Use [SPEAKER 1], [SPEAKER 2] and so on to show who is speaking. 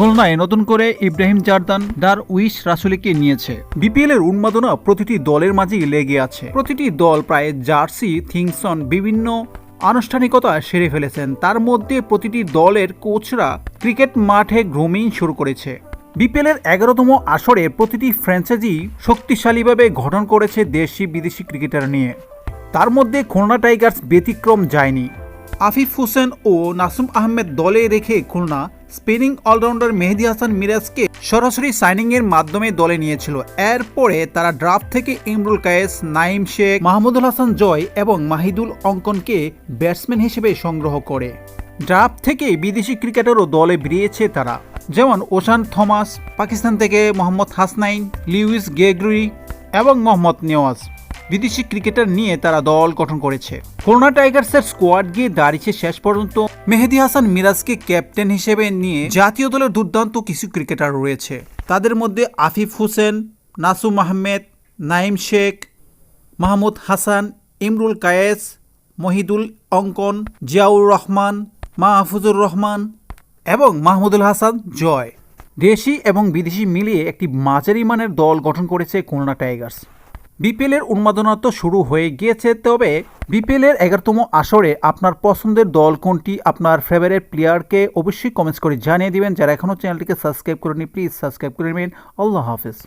[SPEAKER 1] খুলনায় নতুন করে ইব্রাহিম জারদান ডার উইশ রাসুলিকে নিয়েছে। বিপিএল এর উন্মাদনা প্রতিটি দলের মাঝেই লেগে আছে। প্রতিটি দল প্রায় জার্সি, থিংসন, বিভিন্ন আনুষ্ঠানিকতা সেরে ফেলেছেন। তার মধ্যে প্রতিটি দলের কোচরা ক্রিকেট মাঠে গ্রুমিং শুরু করেছে। বিপিএল এর এগারোতম আসরে প্রতিটি ফ্র্যাঞ্চাইজি শক্তিশালীভাবে গঠন করেছে দেশি বিদেশি ক্রিকেটার নিয়ে। তার মধ্যে খুলনা টাইগার্স ব্যতিক্রম যায়নি। আফিফ হোসেন ও নাসুম আহমেদ দলে রেখে খুলনা স্পিনিং অলরাউন্ডার মেহেদি হাসান মিরাজকে সরাসরি সাইনিংয়ের মাধ্যমে দলে নিয়েছিল। এরপরে তারা ড্রাফট থেকে ইমরুল কায়েস নাইম শেখ, মাহমুদুল হাসান জয় এবং মাহিদুল অঙ্কনকে ব্যাটসম্যান হিসেবে সংগ্রহ করে। ড্রাফট থেকে বিদেশি ক্রিকেটারও দলে বেরিয়েছে তারা। যেমন ওশান থমাস, পাকিস্তান থেকে মোহাম্মদ হাসনাইন, লিউইস গেগ্রি এবং মোহাম্মদ নেওয়াজ। বিদেশি ক্রিকেটার নিয়ে তারা দল গঠন করেছে। খুলনা টাইগার্সের স্কোয়াড গিয়ে দাঁড়িয়েছে শেষ পর্যন্ত। মেহেদি হাসান মিরাজকে ক্যাপ্টেন হিসেবে নিয়ে জাতীয় দলের দুর্দান্ত কিছু ক্রিকেটার রয়েছে। তাদের মধ্যে আফিফ হোসেন, নাসুম আহমেদ নাইম শেখ, মাহমুদ হাসান, ইমরুল কায়েস, মহিদুল অঙ্কন, জিয়াউর রহমান, মাহফুজুর রহমান এবং মাহমুদুল হাসান জয়। দেশি এবং বিদেশি মিলিয়ে একটি মাঝারি মানের দল গঠন করেছে খুলনা টাইগার্স। বিপিএল এর উন্মাদনা তো শুরু হয়ে গিয়েছে, তবে বিপিএলের এগারোতম আসরে আপনার পছন্দের দল কোনটি? আপনার ফেভারিট প্লেয়ারকে অবশ্যই কমেন্টস করে জানিয়ে দিবেন। যারা এখনও চ্যানেলটিকে সাবস্ক্রাইব করেনি প্লিজ সাবস্ক্রাইব করে নেবেন। আল্লাহ হাফিজ।